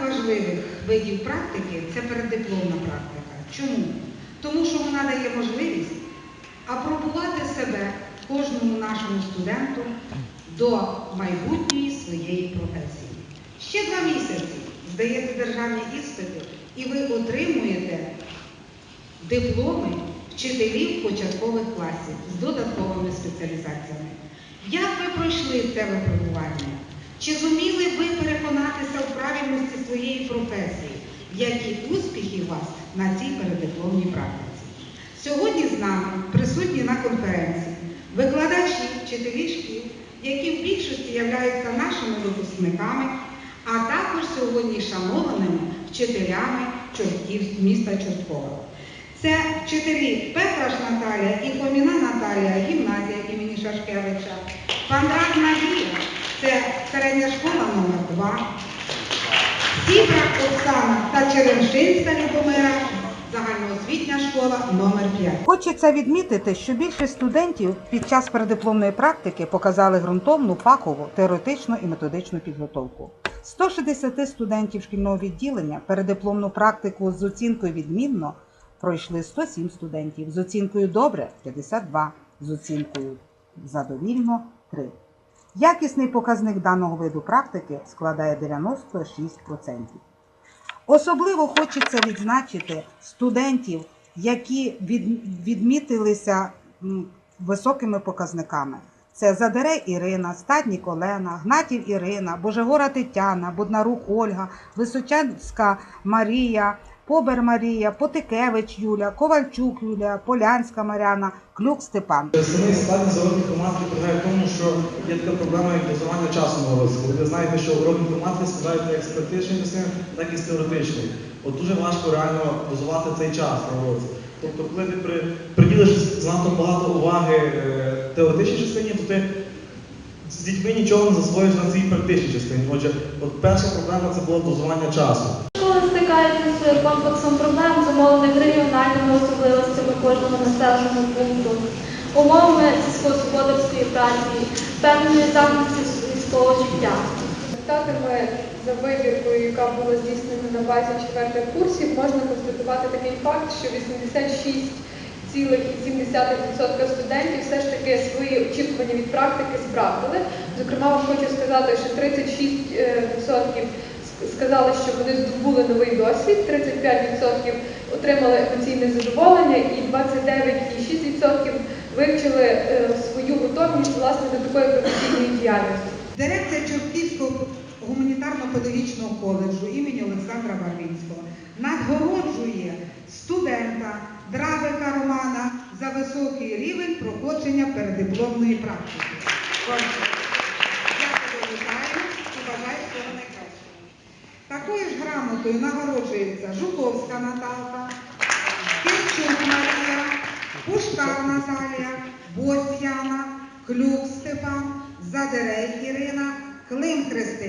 надважливих видів практики це переддипломна практика. Чому? Тому що вона дає можливість апробувати себе кожному нашому студенту до майбутньої своєї професії. Ще два місяці здаєте державні іспити, і ви отримуєте дипломи вчителів початкових класів з додатковими спеціалізаціями. Як ви пройшли це випробування? Чи зуміли ви переконатися в правильності своєї професії? Які успіхи вас на цій передипломній практиці? Сьогодні з нами присутні на конференції викладачі, вчителі шкіл, які в більшості являються нашими випускниками, а також сьогодні шанованими вчителями міста Чорткова. Це вчителі Петраш Наталія і Фоміна Наталія, гімназія імені Шашкевича, Пандрак Надія, це середня школа номер 2 Сібрак Оксана та Черемшинська Любомира, загальноосвітня школа номер 5 Хочеться відмітити, що більшість студентів під час передипломної практики показали ґрунтовну, фахову, теоретичну і методичну підготовку. 160 студентів шкільного відділення передипломну практику з оцінкою відмінно пройшли 107 студентів, з оцінкою добре 52, з оцінкою задовільно 3. Якісний показник даного виду практики складає 96%. Особливо хочеться відзначити студентів, які відмітилися високими показниками. Це Задерей Ірина, Стаднік Олена, Гнатів Ірина, Божегора Тетяна, Буднарук Ольга, Височанська Марія, Побер Марія, Потикевич Юля, Ковальчук Юлія, Полянська Маряна, Клюк Степан. За урок інформатики полягає в тому, що є така проблема, як дозування на уроці. Ви знаєте, що урок інформатики складається як з практичної частини, так і з теоретичної. От дуже важко реально дозувати цей час на уроці. Тобто, коли ти при, приділиш занадто багато уваги е, теоретичній частині, то ти з дітьми нічого не засвоїш на цій практичній частині. Отже, от перша проблема це було дозування часу. Школи стикаються з комплексом проблем, зумовлених регіональними особливостями кожного населеного пункту, умовами сільськогосподарської праці, певної захисті військового життя. Результатами за вибіркою, яка була здійснена на базі четвертих курсів, можна констатувати такий факт, що 86,7% студентів все ж таки свої очікування від практики справдили. Зокрема, хочу сказати, що 36% сказали, що вони здобули новий досвід, 35% отримали емоційне задоволення і 29,6% вивчили е, свою готовність власне до такої професійної діяльності. Дирекція Чортківського гуманітарно-педагогічного коледжу імені Олександра Барвінського нагороджує студента Дравика Романа за високий рівень проходження передипломної практики. Я вітаю і бажаю всього найкращого. Такою ж грамотою нагороджується Жуковська Наталка, Кирчук Марія, Пушкар Наталія, Бось Яна, Клюк Степан, Задерей Ірина, Клим Христина.